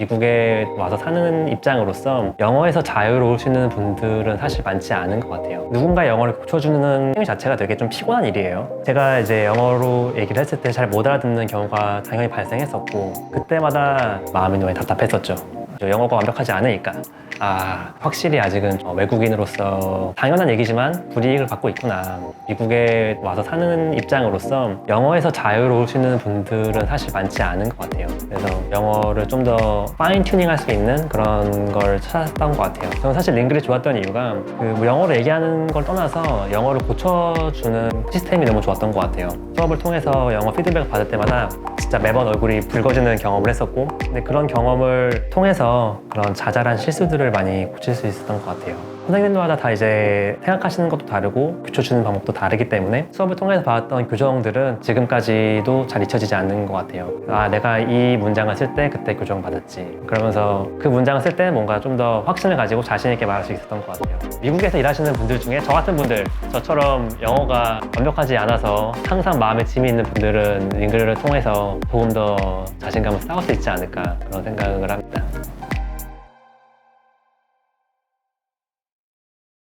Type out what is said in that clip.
미국에 와서 사는 입장으로서 영어에서 자유로우시는 분들은 사실 많지 않은 것 같아요. 누군가 영어를 고쳐주는 행위 자체가 되게 좀 피곤한 일이에요. 제가 이제 영어로 얘기를 했을 때 잘 못 알아듣는 경우가 당연히 발생했었고 그때마다 마음이 너무 답답했었죠. 영어가 완벽하지 않으니까. 아 확실히 아직은 어, 외국인으로서 당연한 얘기지만 불이익을 받고 있구나. 미국에 와서 사는 입장으로서 영어에서 자유로우시는 분들은 사실 많지 않은 것 같아요. 그래서 영어를 좀 더 파인 튜닝 할 수 있는 그런 걸 찾았던 것 같아요. 저는 사실 링글이 좋았던 이유가 그뭐 영어로 얘기하는 걸 떠나서 영어를 고쳐주는 시스템이 너무 좋았던 것 같아요. 수업을 통해서 영어 피드백을 받을 때마다 진짜 매번 얼굴이 붉어지는 경험을 했었고 근데 그런 경험을 통해서 그런 자잘한 실수들을 많이 고칠 수 있었던 것 같아요. 선생님들마다 다 이제 생각하시는 것도 다르고 교쳐주는 방법도 다르기 때문에 수업을 통해서 받았던 교정들은 지금까지도 잘 잊혀지지 않는 것 같아요. 아 내가 이 문장을 쓸 때 그때 교정 받았지. 그러면서 그 문장을 쓸 때 뭔가 좀 더 확신을 가지고 자신 있게 말할 수 있었던 것 같아요. 미국에서 일하시는 분들 중에 저 같은 분들 저처럼 영어가 완벽하지 않아서 항상 마음에 짐이 있는 분들은 링글을 통해서 조금 더 자신감을 쌓을 수 있지 않을까 그런 생각을 합니다